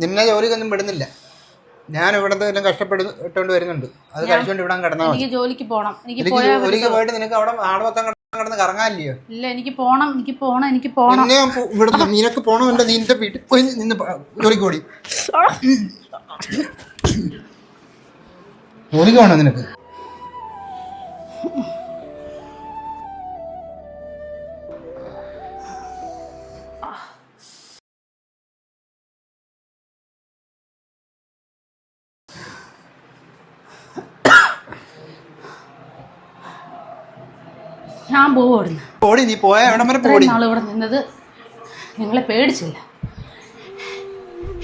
നിന്നെ ജോലിക്കൊന്നും വിടുന്നില്ല. ഞാൻ ഇവിടുന്ന് എല്ലാം കഷ്ടപ്പെട്ടുകൊണ്ട് വരുന്നുണ്ട്. അത് കഴിച്ചുകൊണ്ട് ഇവിടെ കിടന്നാൽ എനിക്ക് ജോലിക്ക് പോണം. എനിക്ക് ജോലിക്ക് പോയിട്ട് നിനക്ക് അവിടെ ആട് മൊത്തം കിടന്ന് കറങ്ങാനില്ലയോ? ഇല്ല എനിക്ക് പോണം എനിക്ക് പോണം എനിക്ക് പോണം. ഇവിടുന്ന് ഇവിടെ നിനക്ക് പോണമല്ല നിന്റെ വീട്ടിൽ പോയി നിന്ന് ജോലിക്ക് ഓടി. ജോലിക്ക് വേണോ നിനക്ക്? ഞാൻ പോവും പോടി ഓടി നീ പോയ എവിടം വരെ പോടി. ഇത്രയും നാൾ ഇവിടെ നിന്നത് നിങ്ങളെ പേടിച്ചില്ല.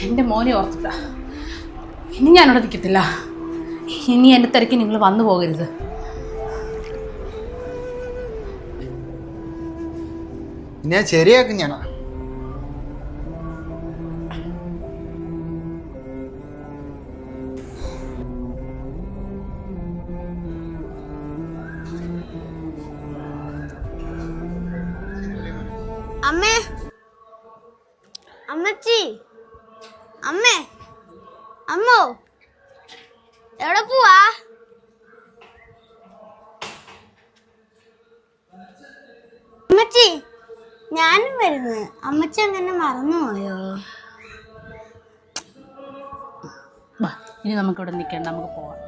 എന്റെ മോനെ ഓർത്തില്ല ഇനി ഞാൻ ഞാനിവിടെ നിൽക്കത്തില്ല ഇനി എന്റെ തിരക്ക് നിങ്ങൾ വന്നു പോകരുത്. ഞാൻ ശരിയാക്കും ഞാൻ അമ്മേ. അമ്മച്ചി. അമ്മേ. അമ്മോ. എവിടെ പോവാ? അമ്മച്ചി ഞാനും വരുന്നത് അമ്മച്ചി അങ്ങനെ മറന്നുപോയോ ഇനി ഇനി നമുക്കിവിടെ നിൽക്കേണ്ട നമുക്ക് പോവാം.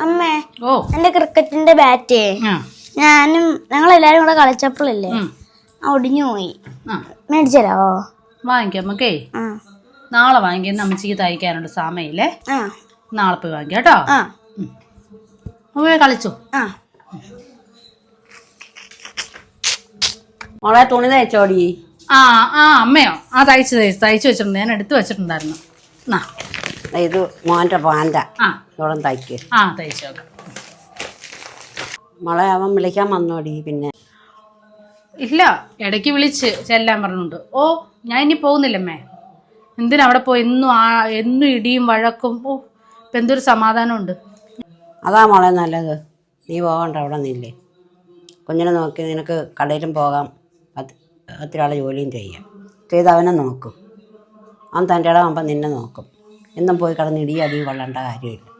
അമ്മേ ഓ. എന്റെ ക്രിക്കറ്റിന്റെ ബാറ്റ്. ആ. ഞാനും ഞങ്ങൾ എല്ലാരും കൂടെ കളിച്ചപ്പോഴല്ലേ ഒടിഞ്ഞു പോയി. ആ. മേടിച്ചു തരാവോ വാങ്ങിക്കാം നമുക്കേ നാളെ വാങ്ങിക്കുന്ന അമ്മച്ചിക്ക് തയ്ക്കാനുണ്ട് സമയല്ലേ? ആ. നാളെ പോയി വാങ്ങിക്കാം കേട്ടോ? പോയി കളിച്ചോ? ആ. മോളെ തുണി തയ്ച്ചോടി. ആ ആ അമ്മയോ? ആ തയ്ച്ച് തയ്ച്ച് തയ്ച്ച് വെച്ചിട്ടുണ്ട്. ഞാൻ എടുത്തു വെച്ചിട്ടുണ്ടായിരുന്നു. ആ ഇത് മോന്റെ പാന്റ. ഇവിടെ തയ്ക്ക്. ആ തയ്ച്ചു നോക്കാം. മോളെ അവൻ വിളിക്കാൻ വന്നോടി പിന്നെ. ഇല്ല ഇടയ്ക്ക് വിളിച്ച് ചെല്ലാൻ പറഞ്ഞുണ്ട് ഓ ഞാൻ ഇനി പോകുന്നില്ലമ്മേ. എന്തിനാ അവിടെ പോയി? എന്നും ആ എന്നും ഇടിയും വഴക്കും. ഓ ഇപ്പം എന്തൊരു സമാധാനമുണ്ട്. അതാ മോളെ നല്ലത്. നീ പോകണ്ട അവിടെ നിന്നില്ലേ കുഞ്ഞിനെ നോക്കി നിനക്ക് കടയിലും പോകാം. ഒത്തിരി ആളെ ജോലിയും ചെയ്യാം. ചെയ്ത് അവനെ നോക്കും. അവൻ തന്റെ ഇടമാകുമ്പോൾ നിന്നെ നോക്കും. എന്നും പോയി കിടന്ന് ഇടി അടി കൊള്ളേണ്ട കാര്യമില്ല.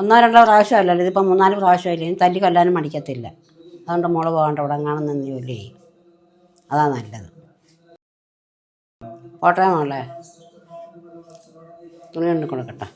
ഒന്നോ രണ്ടോ പ്രാവശ്യമല്ലല്ലോ ഇതിപ്പോൾ മൂന്നാൽ പ്രാവശ്യമില്ല ഇനി തല്ലി കൊല്ലാനും മടിക്കത്തില്ല. അതുകൊണ്ട് മോൾ പോകണ്ട ഇവിടെ കാണുന്ന നിന്നില്ലേ അതാ നല്ലത്. പോട്ടെ മോളെ. തുണി കൊണ്ട് കൊടുക്കട്ടെ.